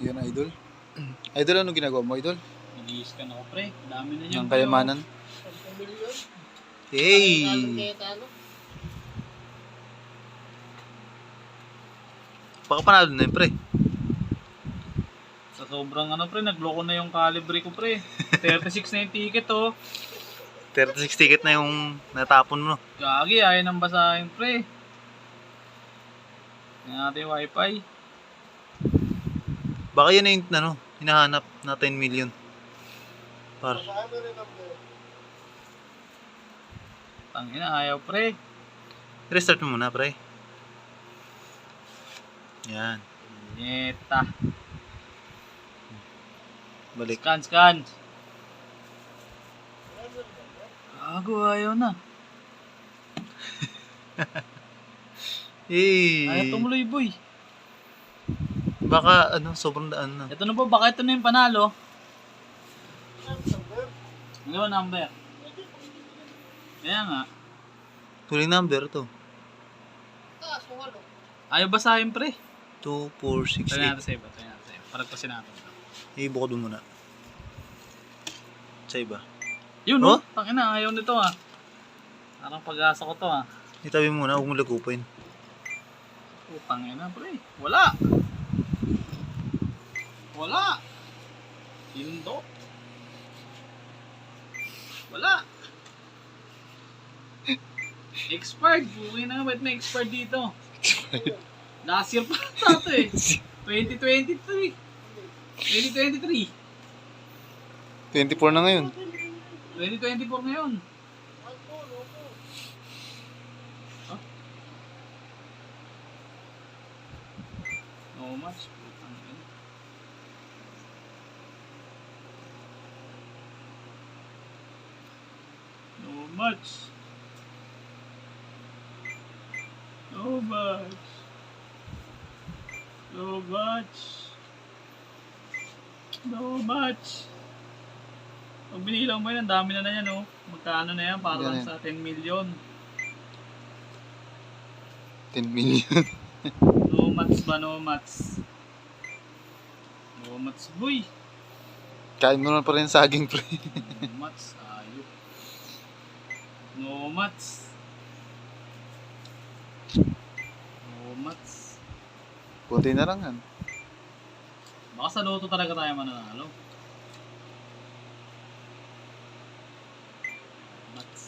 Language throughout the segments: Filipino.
Yun, idol. Idol, ano ginagawa mo, idol? Nag-i-scan ako pre. Dami na yan. Ng kayamanan? Hey! Baka panalo na yun, pre. Sa sobrang ano pre, nagloko na yung calibre ko pre. 36 na yung ticket oh. 36 ticket na yung natapon mo. Gagi, ayaw nang basahin pre. Yan natin yung wifi. Baka yun na yung, ano, hinahanap na 10 million. Par. Tangina, ayaw pre. Restart mo muna, pre. Yan. Nyeta. Balik. Scan, scan. Gago, ayaw na. Eh. Ayaw tumuloy boy. Baka, ano, sobrang daan na. Ito na po, baka ito na yung panalo. Ano number? Kaya nga. Huling number to. Ayaw basahin pre. 2, 4, 6, Try natin sa iba, try natin sa iba. Paragpasin natin. 8. Ibukod mo muna. Sa iba. Yun Oh? oh, tangina, ayaw nito ah. Parang pag-asa ko to ah. Itabi muna, huwag mo lagupin. Putang ina, pre. Wala. Wala. Hindo. Wala. Expired. Buhay na nga. Ba't may expired dito? Last year pa ata ito eh. 2023. 2023. 24 na ngayon. 2024 ngayon. Huh? No much. Putang ina. No much. No much. No much. No much. Pag binilang mo yun, ang dami na na yan, oh. Magkano na yan? Para lang sa 10 million. 10 million. No mats ba, no mats? No mats, boy. Kain mo na pa rin saging, pre. No mats, ayop. No mats. No mats. Kunti na lang yan. Baka sa loto talaga tayo mananalo. Mats.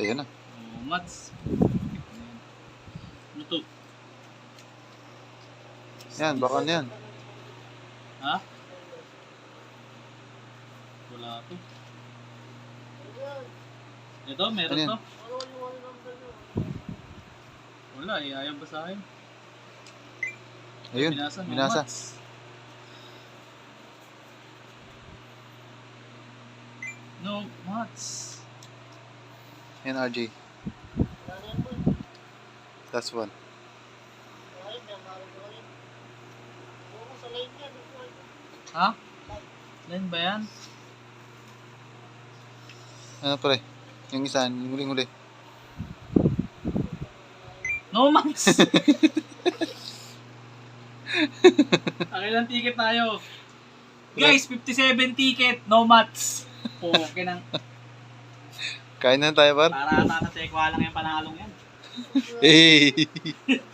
Ayan na. No mats. Ano to? Yan, baka na yan. Ha? Wala to. Ito, meron Ano yan? to. Wala eh, ayaw basahin. Ayun, Binasa, no binasa. mats. No mats. Yan, RJ. Last one. Ha? Line ba yan? Ano, pre? Yung isa, yung huling-huli. No mats! Akilang ticket tayo. Guys, 57 ticket, no mats. Okay nang Kain na tayo, par. para tatatekwa lang yung panalong yan. Hey!